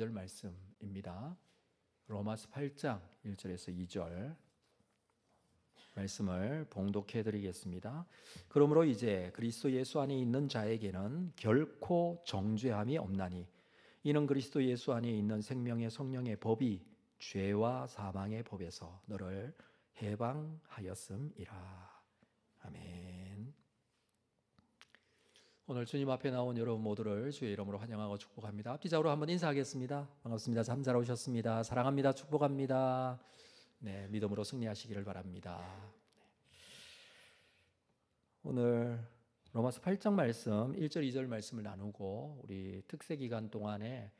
2절 말씀입니다. 로마서 8장 1절에서 2절 말씀을 봉독해 드리겠습니다. 그러므로 이제 그리스도 예수 안에 있는 자에게는 결코 정죄함이 없나니 이는 그리스도 예수 안에 있는 생명의 성령의 법이 죄와 사망의 법에서 너를 해방하였음이라. 아멘. 오늘 주님 앞에 나온 여러분 모두를 주의 이름으로 환영하고 축복합니다. 앞뒤자로 한번 인사하겠습니다. 반갑습니다. 잠잘 오셨습니다. 사랑합니다. 축복합니다. 네, 믿음으로 승리하시기를 바랍니다. 네. 오늘 로마서 8장 말씀 1절 2절 말씀을 나누고 우리 특세 기간 동안에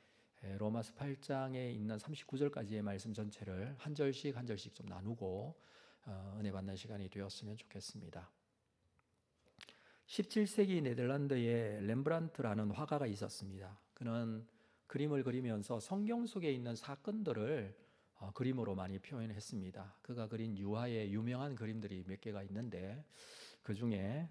로마서 8장에 있는 39절까지의 말씀 전체를 한 절씩 한 절씩 좀 나누고 어, 은혜 받는 시간이 되었으면 좋겠습니다. 17세기 네덜란드에 렘브란트라는 화가가 있었습니다. 그는 그림을 그리면서 성경 속에 있는 사건들을 어, 그림으로 많이 표현했습니다. 그가 그린 유화의 유명한 그림들이 몇 개가 있는데 그 중에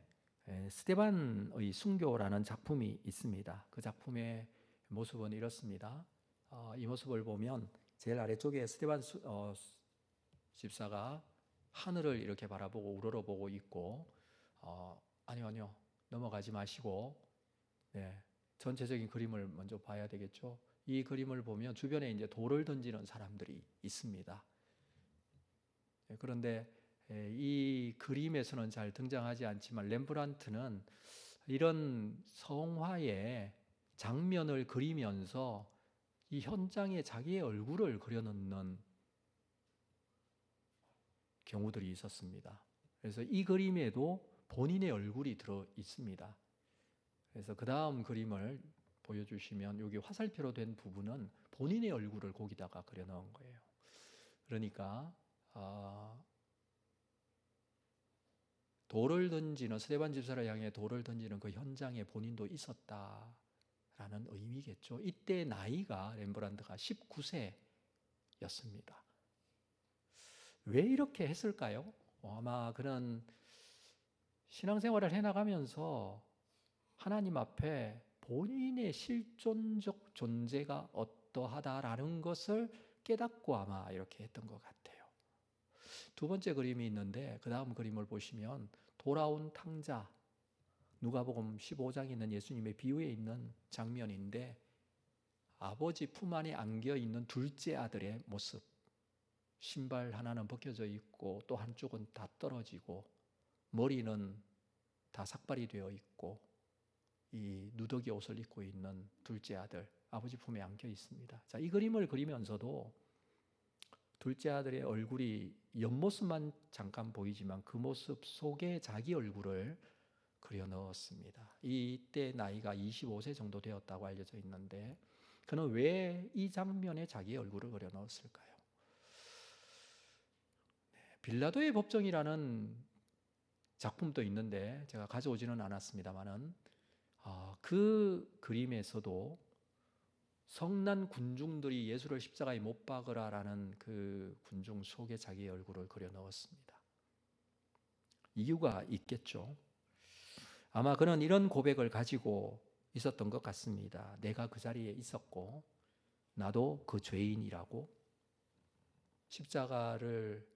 스테반의 순교라는 작품이 있습니다. 그 작품의 모습은 이렇습니다. 어, 이 모습을 보면 제일 아래쪽에 스테반 수, 어, 집사가 하늘을 이렇게 바라보고 우러러보고 있고 어, 아니요 아니요 넘어가지 마시고 네, 전체적인 그림을 먼저 봐야 되겠죠. 이 그림을 보면 주변에 이제 돌을 던지는 사람들이 있습니다. 예, 그런데 예, 이 그림에서는 잘 등장하지 않지만 렘브란트는 이런 성화의 장면을 그리면서 이 현장에 자기의 얼굴을 그려놓는 경우들이 있었습니다. 그래서 이 그림에도 본인의 얼굴이 들어 있습니다. 그래서 그 다음 그림을 보여주시면 여기 화살표로 된 부분은 본인의 얼굴을 거기다가 그려 넣은 거예요. 그러니까 어, 돌을 던지는 스테반 집사를 향해 돌을 던지는 그 현장에 본인도 있었다라는 의미겠죠. 이때 나이가 렘브란트가 19세였습니다. 왜 이렇게 했을까요? 어, 아마 그는 신앙생활을 해나가면서 하나님 앞에 본인의 실존적 존재가 어떠하다라는 것을 깨닫고 아마 이렇게 했던 것 같아요. 두 번째 그림이 있는데 그 다음 그림을 보시면 돌아온 탕자 누가복음 15장에 있는 예수님의 비유에 있는 장면인데 아버지 품 안에 안겨 있는 둘째 아들의 모습 신발 하나는 벗겨져 있고 또 한쪽은 다 떨어지고 머리는 다 삭발이 되어 있고 이 누더기 옷을 입고 있는 둘째 아들 아버지 품에 안겨 있습니다. 자, 이 그림을 그리면서도 둘째 아들의 얼굴이 옆모습만 잠깐 보이지만 그 모습 속에 자기 얼굴을 그려 넣었습니다. 이때 나이가 25세 정도 되었다고 알려져 있는데 그는 왜 이 장면에 자기 얼굴을 그려 넣었을까요? 네, 빌라도의 법정이라는 작품도 있는데 제가 가져오지는 않았습니다만은 아, 그 그림에서도 성난 군중들이 예수를 십자가에 못 박으라라는 그 군중 속에 자기 얼굴을 그려 넣었습니다. 이유가 있겠죠. 아마 그는 이런 고백을 가지고 있었던 것 같습니다. 내가 그 자리에 있었고, 나도 그 죄인이라고, 십자가를,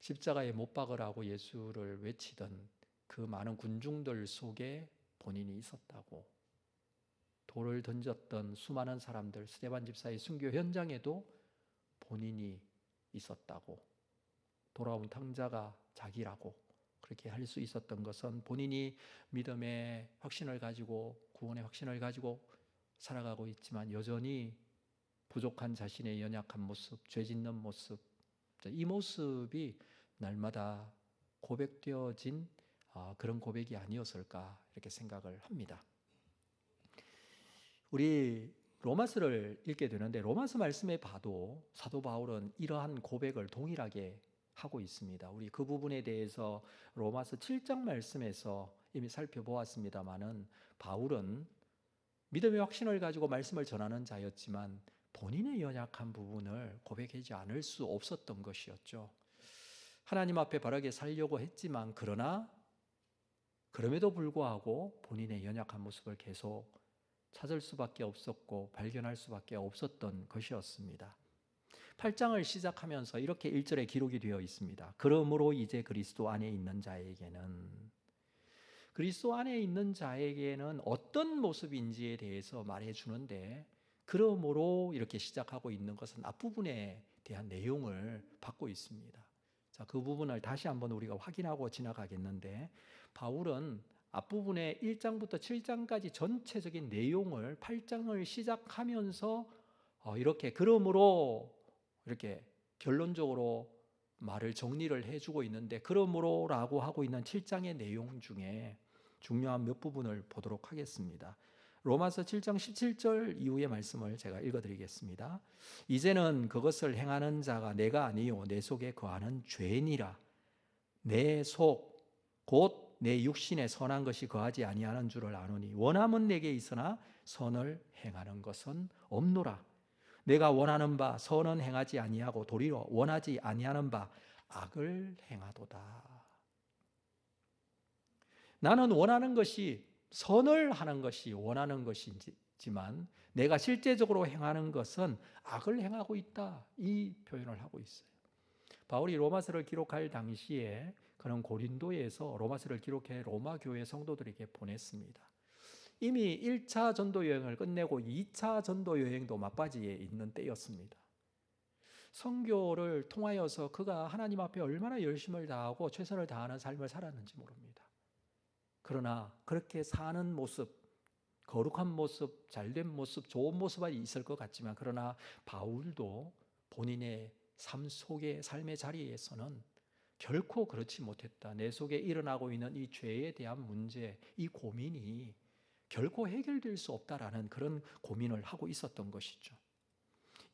십자가에 못 박으라고 예수를 외치던 그 많은 군중들 속에 본인이 있었다고. 돌을 던졌던 수많은 사람들 스테반 집사의 순교 현장에도 본인이 있었다고. 돌아온 탕자가 자기라고 그렇게 할 수 있었던 것은 본인이 믿음의 확신을 가지고 구원의 확신을 가지고 살아가고 있지만 여전히 부족한 자신의 연약한 모습, 죄 짓는 모습, 이 모습이 날마다 고백되어진 아, 그런 고백이 아니었을까 이렇게 생각을 합니다. 우리 로마서를 읽게 되는데 로마서 말씀에 봐도 사도 바울은 이러한 고백을 동일하게 하고 있습니다. 우리 그 부분에 대해서 로마서 7장 말씀에서 이미 살펴보았습니다만은 바울은 믿음의 확신을 가지고 말씀을 전하는 자였지만 본인의 연약한 부분을 고백하지 않을 수 없었던 것이었죠. 하나님 앞에 바르게 살려고 했지만 그러나 그럼에도 불구하고 본인의 연약한 모습을 계속 찾을 수밖에 없었고 발견할 수밖에 없었던 것이었습니다. 8장을 시작하면서 이렇게 1절에 기록이 되어 있습니다. 그러므로 이제 그리스도 안에 있는 자에게는 그리스도 안에 있는 자에게는 어떤 모습인지에 대해서 말해 주는데 그러므로 이렇게 시작하고 있는 것은 앞부분에 대한 내용을 받고 있습니다. 자, 그 부분을 다시 한번 우리가 확인하고 지나가겠는데 바울은 앞부분에 1장부터 7장까지 전체적인 내용을 8장을 시작하면서 어, 이렇게 그러므로 이렇게 결론적으로 말을 정리를 해주고 있는데 그러므로라고 하고 있는 7장의 내용 중에 중요한 몇 부분을 보도록 하겠습니다. 로마서 7장 17절 이후의 말씀을 제가 읽어드리겠습니다. 이제는 그것을 행하는 자가 내가 아니요 내 속에 거하는 죄니라. 내 속 곧 내 육신에 선한 것이 거하지 아니하는 줄을 아노니 원함은 내게 있으나 선을 행하는 것은 없노라. 내가 원하는 바 선은 행하지 아니하고 도리어 원하지 아니하는 바 악을 행하도다. 나는 원하는 것이 선을 하는 것이 원하는 것이지만 내가 실제적으로 행하는 것은 악을 행하고 있다. 이 표현을 하고 있어요. 바울이 로마서를 기록할 당시에 그는 고린도에서 로마서를 기록해 로마 교회 성도들에게 보냈습니다. 이미 1차 전도 여행을 끝내고 2차 전도 여행도 막바지에 있는 때였습니다. 성교를 통하여서 그가 하나님 앞에 얼마나 열심을 다하고 최선을 다하는 삶을 살았는지 모릅니다. 그러나 그렇게 사는 모습, 거룩한 모습, 잘된 모습, 좋은 모습이 있을 것 같지만 그러나 바울도 본인의 삶 속의 삶의 자리에서는 결코 그렇지 못했다. 내 속에 일어나고 있는 이 죄에 대한 문제, 이 고민이 결코 해결될 수 없다라는 그런 고민을 하고 있었던 것이죠.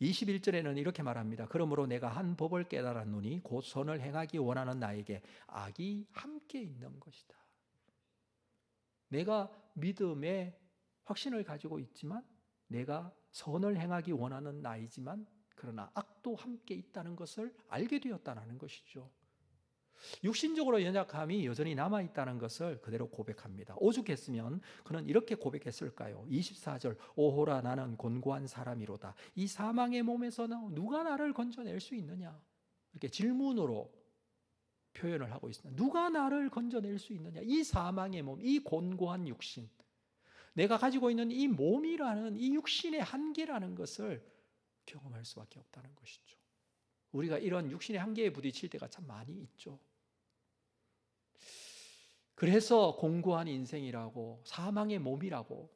21절에는 이렇게 말합니다. 그러므로 내가 한 법을 깨달았노니 곧 선을 행하기 원하는 나에게 악이 함께 있는 것이다. 내가 믿음의 확신을 가지고 있지만 내가 선을 행하기 원하는 나이지만 그러나 악도 함께 있다는 것을 알게 되었다는 것이죠. 육신적으로 연약함이 여전히 남아 있다는 것을 그대로 고백합니다. 오죽했으면 그는 이렇게 고백했을까요? 24절 오호라 나는 곤고한 사람이로다. 이 사망의 몸에서는 누가 나를 건져낼 수 있느냐? 이렇게 질문으로 표현을 하고 있습니다. 누가 나를 건져낼 수 있느냐? 이 사망의 몸, 이 곤고한 육신. 내가 가지고 있는 이 몸이라는 이 육신의 한계라는 것을 경험할 수밖에 없다는 것이죠. 우리가 이런 육신의 한계에 부딪힐 때가 참 많이 있죠. 그래서 공고한 인생이라고 사망의 몸이라고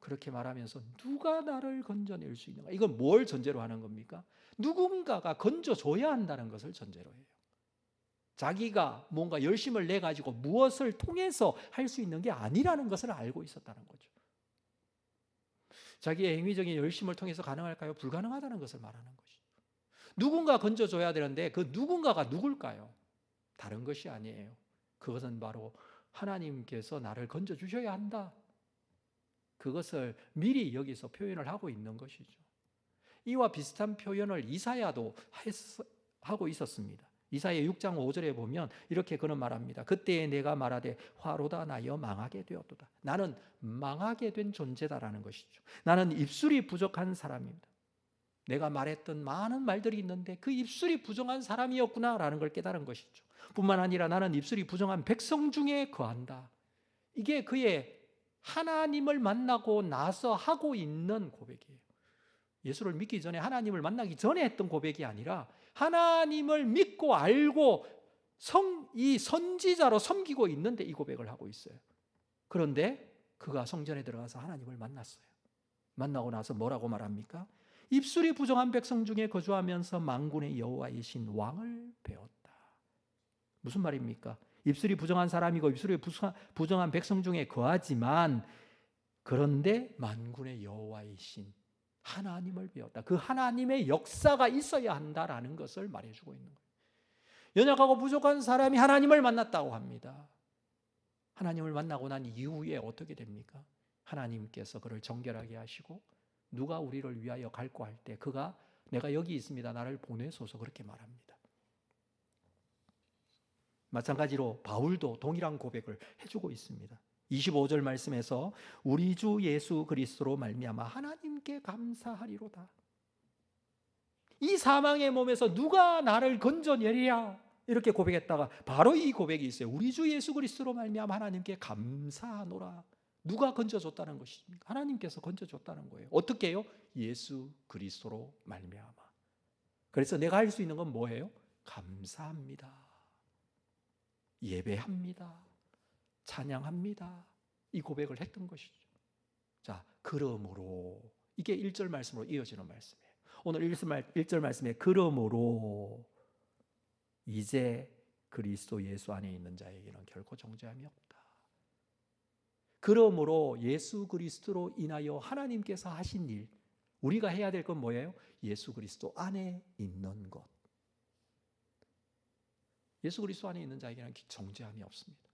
그렇게 말하면서 누가 나를 건져낼 수 있는가? 이건 뭘 전제로 하는 겁니까? 누군가가 건져줘야 한다는 것을 전제로 해요. 자기가 뭔가 열심을 내 가지고 무엇을 통해서 할 수 있는 게 아니라는 것을 알고 있었다는 거죠. 자기의 행위적인 열심을 통해서 가능할까요? 불가능하다는 것을 말하는 것이죠. 누군가 건져줘야 되는데 그 누군가가 누굴까요? 다른 것이 아니에요. 그것은 바로 하나님께서 나를 건져주셔야 한다. 그것을 미리 여기서 표현을 하고 있는 것이죠. 이와 비슷한 표현을 이사야도 하고 있었습니다. 이사야 6장 5절에 보면 이렇게 그는 말합니다. 그때에 내가 말하되 화로다 나여 망하게 되었도다. 나는 망하게 된 존재다라는 것이죠. 나는 입술이 부족한 사람입니다. 내가 말했던 많은 말들이 있는데 그 입술이 부정한 사람이었구나라는 걸 깨달은 것이죠. 뿐만 아니라 나는 입술이 부정한 백성 중에 거한다. 이게 그의 하나님을 만나고 나서 하고 있는 고백이에요. 예수를 믿기 전에 하나님을 만나기 전에 했던 고백이 아니라 하나님을 믿고 알고 성, 이 선지자로 섬기고 있는데 이 고백을 하고 있어요. 그런데 그가 성전에 들어가서 하나님을 만났어요. 만나고 나서 뭐라고 말합니까? 입술이 부정한 백성 중에 거주하면서 망군의 여호와이신 왕을 배웠다. 무슨 말입니까? 입술이 부정한 사람이고 입술이 부정한 백성 중에 거하지만 그런데 만군의 여호와이신 하나님을 배웠다. 그 하나님의 역사가 있어야 한다라는 것을 말해주고 있는 거예요. 연약하고 부족한 사람이 하나님을 만났다고 합니다. 하나님을 만나고 난 이후에 어떻게 됩니까? 하나님께서 그를 정결하게 하시고 누가 우리를 위하여 갈고 할 때 그가 내가 여기 있습니다. 나를 보내소서 그렇게 말합니다. 마찬가지로 바울도 동일한 고백을 해주고 있습니다. 25절 말씀에서 우리 주 예수 그리스도로 말미암아 하나님께 감사하리로다. 이 사망의 몸에서 누가 나를 건져내리랴 이렇게 고백했다가 바로 이 고백이 있어요. 우리 주 예수 그리스도로 말미암아 하나님께 감사하노라. 누가 건져줬다는 것입니까? 하나님께서 건져줬다는 거예요. 어떻게 요? 예수 그리스도로 말미암아. 그래서 내가 할 수 있는 건 뭐예요? 감사합니다. 예배합니다. 찬양합니다. 이 고백을 했던 것이죠. 자, 그러므로 이게 1절 말씀으로 이어지는 말씀이에요. 오늘 1절 말씀에 그러므로 이제 그리스도 예수 안에 있는 자에게는 결코 정죄함이 없다. 그러므로 예수 그리스도로 인하여 하나님께서 하신 일, 우리가 해야 될 건 뭐예요? 예수 그리스도 안에 있는 것. 예수 그리스도 안에 있는 자에게는 정죄함이 없습니다.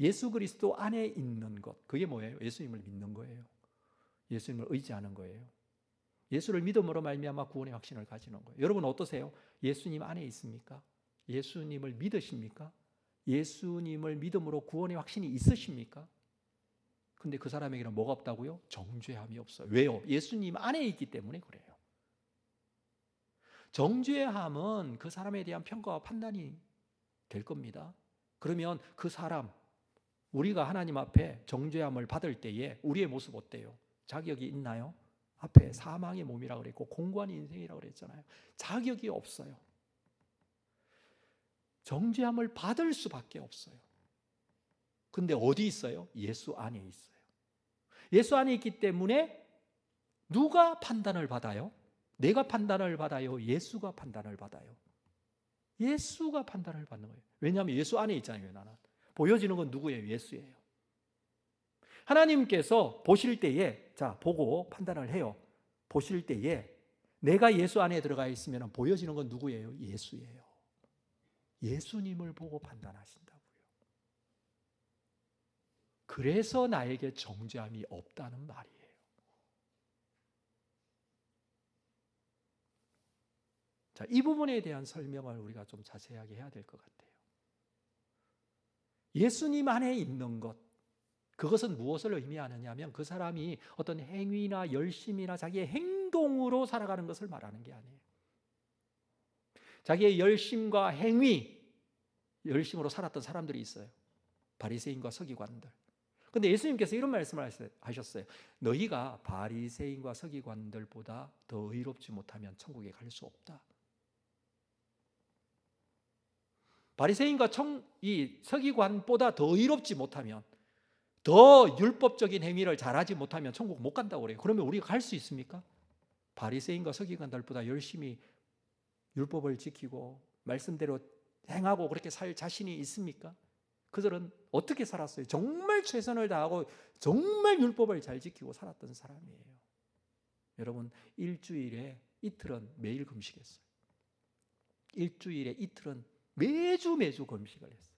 예수 그리스도 안에 있는 것. 그게 뭐예요? 예수님을 믿는 거예요. 예수님을 의지하는 거예요. 예수를 믿음으로 말미암아 구원의 확신을 가지는 거예요. 여러분 어떠세요? 예수님 안에 있습니까? 예수님을 믿으십니까? 예수님을 믿음으로 구원의 확신이 있으십니까? 근데 그 사람에게는 뭐가 없다고요? 정죄함이 없어요. 왜요? 예수님 안에 있기 때문에 그래요. 정죄함은 그 사람에 대한 평가와 판단이 될 겁니다. 그러면 그 사람, 우리가 하나님 앞에 정죄함을 받을 때에 우리의 모습 어때요? 자격이 있나요? 앞에 사망의 몸이라고 그랬고 공고한 인생이라고 그랬잖아요. 자격이 없어요. 정죄함을 받을 수밖에 없어요. 근데 어디 있어요? 예수 안에 있어요. 예수 안에 있기 때문에 누가 판단을 받아요? 내가 판단을 받아요? 예수가 판단을 받아요? 예수가 판단을 받는 거예요. 왜냐하면 예수 안에 있잖아요, 나는. 보여지는 건 누구예요? 예수예요. 하나님께서 보실 때에 자 보고 판단을 해요. 보실 때에 내가 예수 안에 들어가 있으면 보여지는 건 누구예요? 예수예요. 예수님을 보고 판단하신다고요. 그래서 나에게 정죄함이 없다는 말이에요. 자, 이 부분에 대한 설명을 우리가 좀 자세하게 해야 될 것 같아요. 예수님 안에 있는 것, 그것은 무엇을 의미하느냐 하면 그 사람이 어떤 행위나 열심이나 자기의 행동으로 살아가는 것을 말하는 게 아니에요. 자기의 열심과 행위, 열심으로 살았던 사람들이 있어요. 바리새인과 서기관들. 근데 예수님께서 이런 말씀을 하셨어요. 너희가 바리새인과 서기관들보다 더 의롭지 못하면 천국에 갈 수 없다. 바리새인과 청, 이 서기관보다 더 의롭지 못하면 더 율법적인 행위를 잘하지 못하면 천국 못 간다고 그래요. 그러면 우리가 갈 수 있습니까? 바리새인과 서기관들보다 열심히 율법을 지키고 말씀대로 행하고 그렇게 살 자신이 있습니까? 그들은 어떻게 살았어요? 정말 최선을 다하고 정말 율법을 잘 지키고 살았던 사람이에요. 여러분 일주일에 이틀은 매일 금식했어요. 일주일에 이틀은 매주 매주 금식을 했어요.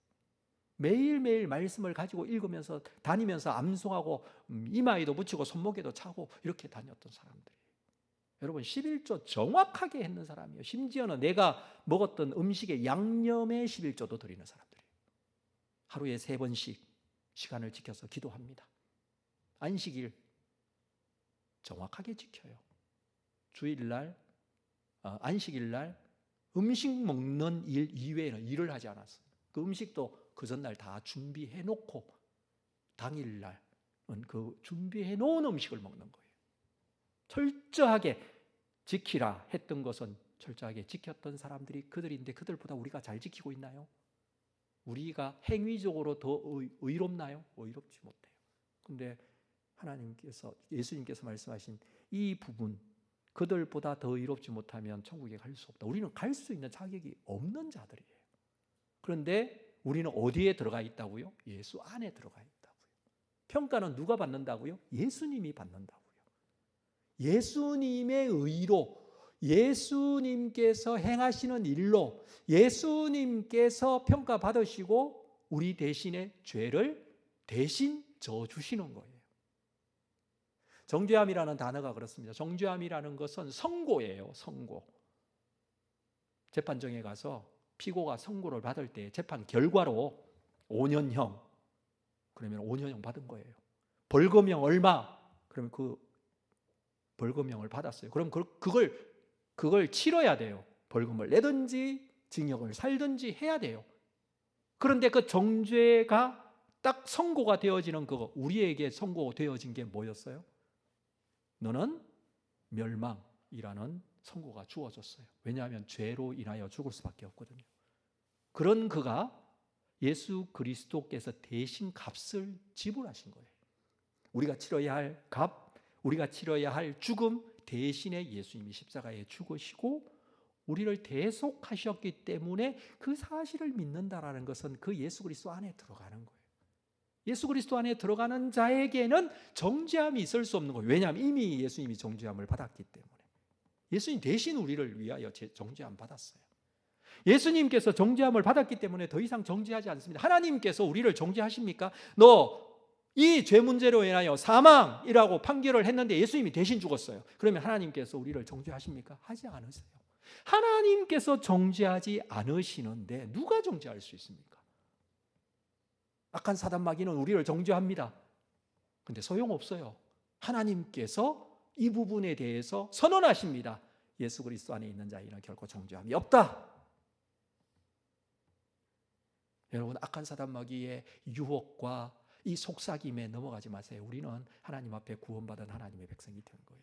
매일매일 말씀을 가지고 읽으면서 다니면서 암송하고 음, 이마에도 붙이고 손목에도 차고 이렇게 다녔던 사람들이에요. 여러분 11조 정확하게 했는 사람이에요. 심지어는 내가 먹었던 음식의 양념의 11조도 드리는 사람들이에요. 하루에 세 번씩 시간을 지켜서 기도합니다. 안식일 정확하게 지켜요. 주일날 어, 안식일날 음식 먹는 일 이외에는 일을 하지 않았어요. 그 음식도 그 전날 다 준비해 놓고 당일날 그 준비해 놓은 음식을 먹는 거예요. 철저하게 지키라 했던 것은 철저하게 지켰던 사람들이 그들인데 그들보다 우리가 잘 지키고 있나요? 우리가 행위적으로 더 의, 롭나요 의롭지 못해요. 근데 하나님께서 예수님께서 말씀하신 이 부분 그들보다 더 의롭지 못하면 천국에 갈 수 없다. 우리는 갈 수 있는 자격이 없는 자들이에요. 그런데 우리는 어디에 들어가 있다고요? 예수 안에 들어가 있다고요. 평가는 누가 받는다고요? 예수님이 받는다고요. 예수님의 의로 예수님께서 행하시는 일로 예수님께서 평가받으시고 우리 대신에 죄를 대신 져 주시는 거예요. 정죄함이라는 단어가 그렇습니다. 정죄함이라는 것은 선고예요, 선고. 재판정에 가서 피고가 선고를 받을 때 재판 결과로 5년형, 그러면 5년형 받은 거예요. 벌금형 얼마? 그러면 그 벌금형을 받았어요. 그럼 그- 그걸 그걸 치러야 돼요. 벌금을 내든지 징역을 살든지 해야 돼요. 그런데 그 정죄가 딱 선고가 되어지는 그거 우리에게 선고되어진 게 뭐였어요? 너는 멸망이라는 선고가 주어졌어요. 왜냐하면 죄로 인하여 죽을 수밖에 없거든요. 그런 그가 예수 그리스도께서 대신 값을 지불하신 거예요. 우리가 치러야 할 값, 우리가 치러야 할 죽음 대신에 예수님이 십자가에 죽으시고 우리를 대속하셨기 때문에 그 사실을 믿는다라는 것은 그 예수 그리스도 안에 들어가는 거예요. 예수 그리스도 안에 들어가는 자에게는 정죄함이 있을 수 없는 거예요. 왜냐하면 이미 예수님이 정죄함을 받았기 때문에. 예수님 대신 우리를 위하여 제- 정죄함 받았어요. 예수님께서 정죄함을 받았기 때문에 더 이상 정죄하지 않습니다. 하나님께서 우리를 정죄하십니까? 너 이 죄 문제로 인하여 사망이라고 판결을 했는데 예수님이 대신 죽었어요. 그러면 하나님께서 우리를 정죄하십니까? 하지 않으세요. 하나님께서 정죄하지 않으시는데 누가 정죄할 수 있습니까? 악한 사단 마귀는 우리를 정죄합니다. 근데 소용없어요. 하나님께서 이 부분에 대해서 선언하십니다. 예수 그리스도 안에 있는 자에게는 결코 정죄함이 없다. 여러분 악한 사단 마귀의 유혹과 이 속삭임에 넘어가지 마세요. 우리는 하나님 앞에 구원받은 하나님의 백성이 된 거예요.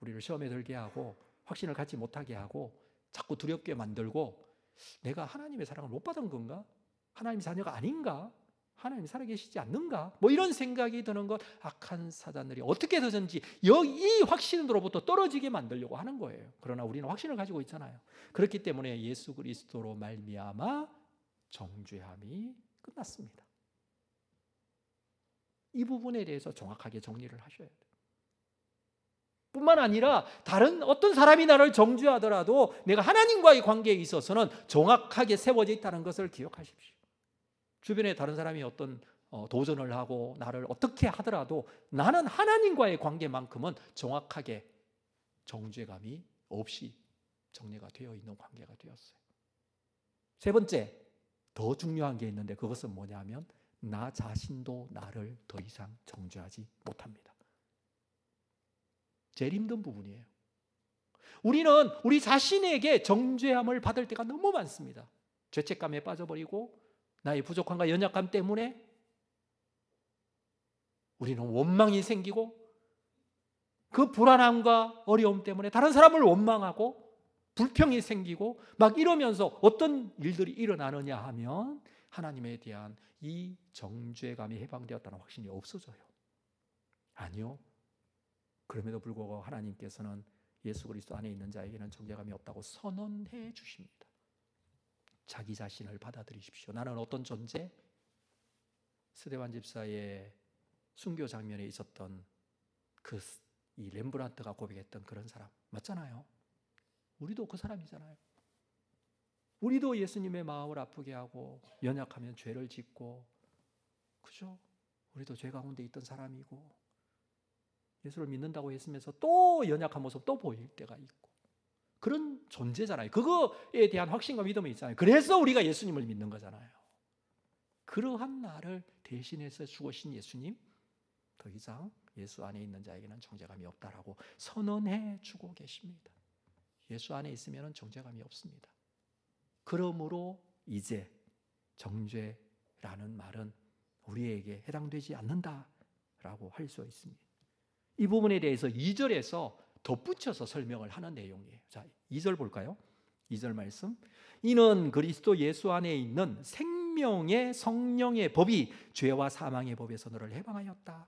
우리를 시험에 들게 하고 확신을 갖지 못하게 하고 자꾸 두렵게 만들고 내가 하나님의 사랑을 못 받은 건가? 하나님 자녀가 아닌가? 하나님이 살아계시지 않는가? 뭐 이런 생각이 드는 것 악한 사단들이 어떻게 해서든지 이 확신으로부터 떨어지게 만들려고 하는 거예요. 그러나 우리는 확신을 가지고 있잖아요. 그렇기 때문에 예수 그리스도로 말미암아 정죄함이 끝났습니다. 이 부분에 대해서 정확하게 정리를 하셔야 돼요. 뿐만 아니라 다른 어떤 사람이 나를 정죄하더라도 내가 하나님과의 관계에 있어서는 정확하게 세워져 있다는 것을 기억하십시오. 주변에 다른 사람이 어떤 어, 도전을 하고 나를 어떻게 하더라도 나는 하나님과의 관계만큼은 정확하게 정죄감이 없이 정리가 되어 있는 관계가 되었어요. 세 번째, 더 중요한 게 있는데 그것은 뭐냐면 나 자신도 나를 더 이상 정죄하지 못합니다. 제일 힘든 부분이에요. 우리는 우리 자신에게 정죄함을 받을 때가 너무 많습니다. 죄책감에 빠져버리고 나의 부족함과 연약함 때문에 우리는 원망이 생기고 그 불안함과 어려움 때문에 다른 사람을 원망하고 불평이 생기고 막 이러면서 어떤 일들이 일어나느냐 하면 하나님에 대한 이 정죄감이 해방되었다는 확신이 없어져요. 아니요. 그럼에도 불구하고 하나님께서는 예수 그리스도 안에 있는 자에게는 정죄감이 없다고 선언해 주십니다. 자기 자신을 받아들이십시오. 나는 어떤 존재? 스데반 집사의 순교 장면에 있었던 그 이 렘브란트가 고백했던 그런 사람 맞잖아요. 우리도 그 사람이잖아요. 우리도 예수님의 마음을 아프게 하고 연약하면 죄를 짓고 그죠? 우리도 죄 가운데 있던 사람이고 예수를 믿는다고 했으면서 또 연약한 모습 또 보일 때가 있고 그런 존재잖아요. 그거에 대한 확신과 믿음이 있잖아요. 그래서 우리가 예수님을 믿는 거잖아요. 그러한 나를 대신해서 죽으신 예수님 더 이상 예수 안에 있는 자에게는 정죄감이 없다라고 선언해 주고 계십니다. 예수 안에 있으면 정죄감이 없습니다. 그러므로 이제 정죄라는 말은 우리에게 해당되지 않는다라고 할 수 있습니다. 이 부분에 대해서 2절에서 덧붙여서 설명을 하는 내용이에요. 자, 2절 볼까요? 2절 말씀. 이는 그리스도 예수 안에 있는 생명의 성령의 법이 죄와 사망의 법에서 너를 해방하였다.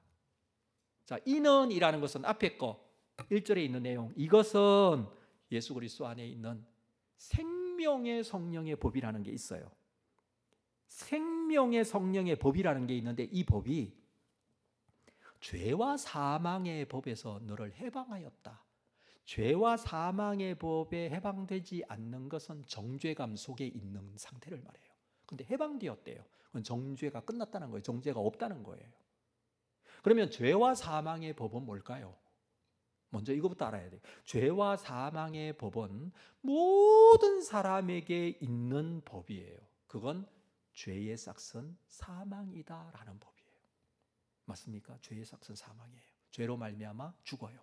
자, 이는이라는 것은 앞에 거 1절에 있는 내용. 이것은 예수 그리스도 안에 있는 생명의 성령의 법이라는 게 있어요. 생명의 성령의 법이라는 게 있는데 이 법이 죄와 사망의 법에서 너를 해방하였다. 죄와 사망의 법에 해방되지 않는 것은 정죄감 속에 있는 상태를 말해요. 근데 해방되었대요. 그건 정죄가 끝났다는 거예요. 정죄가 없다는 거예요. 그러면 죄와 사망의 법은 뭘까요? 먼저 이거부터 알아야 돼요. 죄와 사망의 법은 모든 사람에게 있는 법이에요. 그건 죄의 삭은 사망이다라는 법이에요. 맞습니까? 죄의 삭은 사망이에요. 죄로 말미암아 죽어요.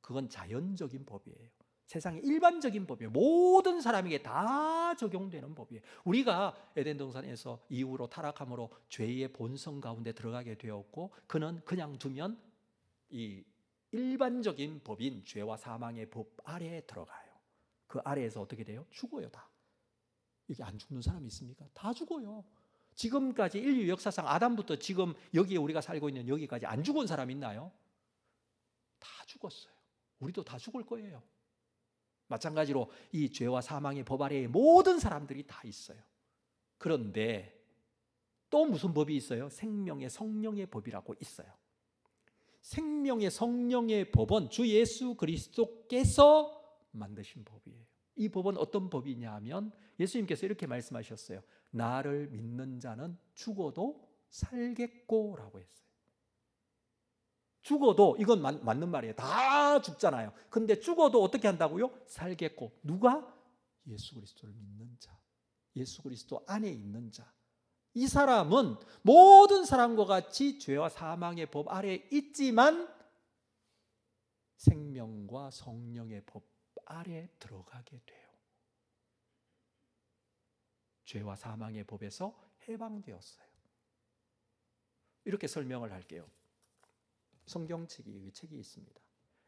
그건 자연적인 법이에요. 세상의 일반적인 법이에요. 모든 사람에게 다 적용되는 법이에요. 우리가 에덴 동산에서 이후로 타락함으로 죄의 본성 가운데 들어가게 되었고 그는 그냥 두면 이 일반적인 법인 죄와 사망의 법 아래에 들어가요. 그 아래에서 어떻게 돼요? 죽어요, 다. 이게 안 죽는 사람이 있습니까? 다 죽어요. 지금까지 인류 역사상 아담부터 지금 여기에 우리가 살고 있는 여기까지 안 죽은 사람 있나요? 다 죽었어요. 우리도 다 죽을 거예요. 마찬가지로 이 죄와 사망의 법 아래에 모든 사람들이 다 있어요. 그런데 또 무슨 법이 있어요? 생명의 성령의 법이라고 있어요. 생명의 성령의 법은 주 예수 그리스도께서 만드신 법이에요. 이 법은 어떤 법이냐 하면 예수님께서 이렇게 말씀하셨어요. 나를 믿는 자는 죽어도 살겠고라고 했어요. 죽어도 이건 맞, 는 말이에요. 다 죽잖아요. 근데 죽어도 어떻게 한다고요? 살겠고 누가 예수 그리스도를 믿는 자, 예수 그리스도 안에 있는 자. 이 사람은 모든 사람과 같이 죄와 사망의 법 아래 있지만 생명과 성령의 법 아래 들어가게 돼요. 죄와 사망의 법에서 해방되었어요. 이렇게 설명을 할게요. 성경책이 책이 있습니다.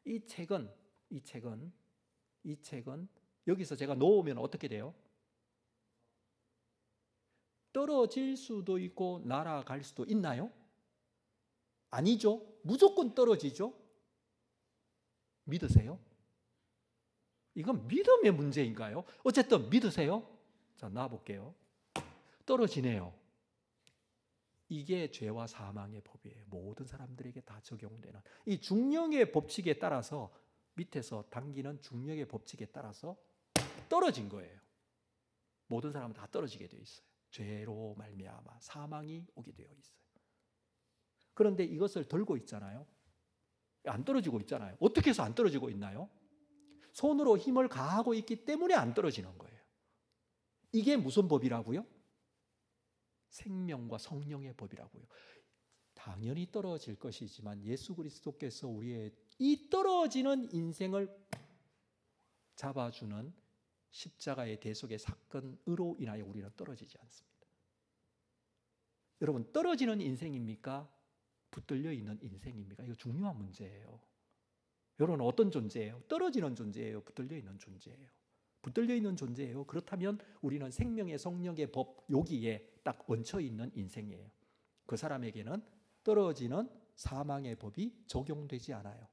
이 책은 이 책은 이 책은 여기서 제가 놓으면 어떻게 돼요? 떨어질 수도 있고 날아갈 수도 있나요? 아니죠. 무조건 떨어지죠. 믿으세요? 이건 믿음의 문제인가요? 어쨌든 믿으세요? 자, 놔볼게요. 떨어지네요. 이게 죄와 사망의 법이에요. 모든 사람들에게 다 적용되는 이 중력의 법칙에 따라서 밑에서 당기는 중력의 법칙에 따라서 떨어진 거예요. 모든 사람은 다 떨어지게 되어 있어요. 죄로 말미암아 사망이 오게 되어 있어요. 그런데 이것을 들고 있잖아요. 안 떨어지고 있잖아요. 어떻게 해서 안 떨어지고 있나요? 손으로 힘을 가하고 있기 때문에 안 떨어지는 거예요. 이게 무슨 법이라고요? 생명과 성령의 법이라고요. 당연히 떨어질 것이지만 예수 그리스도께서 우리의 이 떨어지는 인생을 잡아주는 십자가의 대속의 사건으로 인하여 우리는 떨어지지 않습니다. 여러분 떨어지는 인생입니까? 붙들려 있는 인생입니까? 이거 중요한 문제예요. 여러분 어떤 존재예요? 떨어지는 존재예요. 붙들려 있는 존재예요. 붙들려 있는 존재예요. 그렇다면 우리는 생명의 성령의 법 여기에 딱 얹혀 있는 인생이에요. 그 사람에게는 떨어지는 사망의 법이 적용되지 않아요.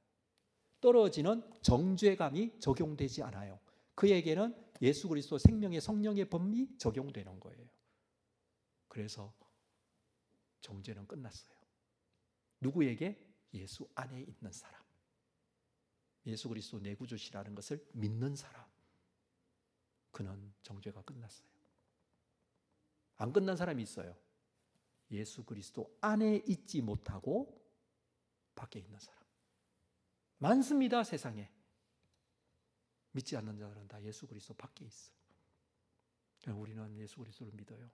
떨어지는 정죄감이 적용되지 않아요. 그에게는 예수 그리스도 생명의 성령의 법이 적용되는 거예요. 그래서 정죄는 끝났어요. 누구에게? 예수 안에 있는 사람. 예수 그리스도 내 구주시라는 것을 믿는 사람. 그는 정죄가 끝났어요. 안 끝난 사람이 있어요. 예수 그리스도 안에 있지 못하고 밖에 있는 사람. 많습니다, 세상에. 믿지 않는 자들은 다 예수 그리스도 밖에 있어. 우리는 예수 그리스도를 믿어요.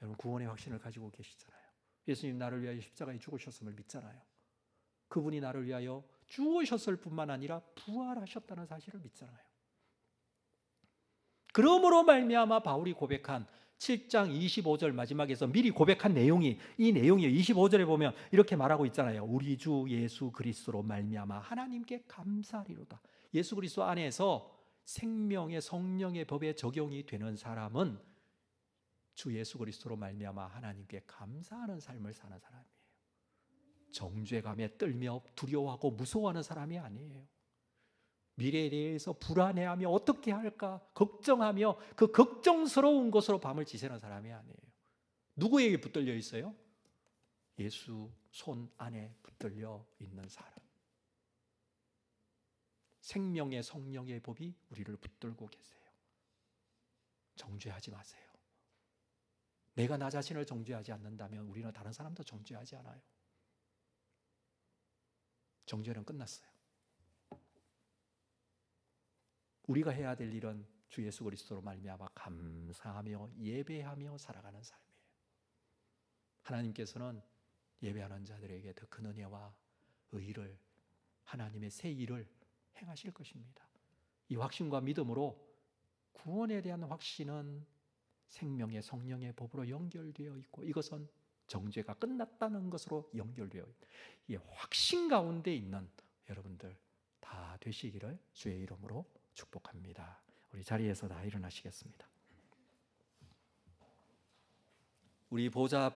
여러분 구원의 확신을 가지고 계시잖아요. 예수님 나를 위하여 십자가에 죽으셨음을 믿잖아요. 그분이 나를 위하여 죽으셨을 뿐만 아니라 부활하셨다는 사실을 믿잖아요. 그러므로 말미암아 바울이 고백한 7장 25절 마지막에서 미리 고백한 내용이 이 내용이 25절에 보면 이렇게 말하고 있잖아요. 우리 주 예수 그리스도로 말미암아 하나님께 감사리로다. 예수 그리스도 안에서 생명의 성령의 법에 적용이 되는 사람은 주 예수 그리스도로 말미암아 하나님께 감사하는 삶을 사는 사람이에요. 정죄감에 떨며 두려워하고 무서워하는 사람이 아니에요. 미래에 대해서 불안해하며 어떻게 할까 걱정하며 그 걱정스러운 것으로 밤을 지새는 사람이 아니에요. 누구에게 붙들려 있어요? 예수 손 안에 붙들려 있는 사람. 생명의 성령의 법이 우리를 붙들고 계세요. 정죄하지 마세요. 내가 나 자신을 정죄하지 않는다면 우리는 다른 사람도 정죄하지 않아요. 정죄는 끝났어요. 우리가 해야 될 일은 주 예수 그리스도로 말미암아 감사하며 예배하며 살아가는 삶이에요. 하나님께서는 예배하는 자들에게 더 큰 은혜와 의를 하나님의 새 일을 행하실 것입니다. 이 확신과 믿음으로 구원에 대한 확신은 생명의 성령의 법으로 연결되어 있고 이것은 정죄가 끝났다는 것으로 연결되어. 이 확신 가운데 있는 여러분들 다 되시기를 주의 이름으로 축복합니다. 우리 자리에서 다 일어나시겠습니다. 우리 보좌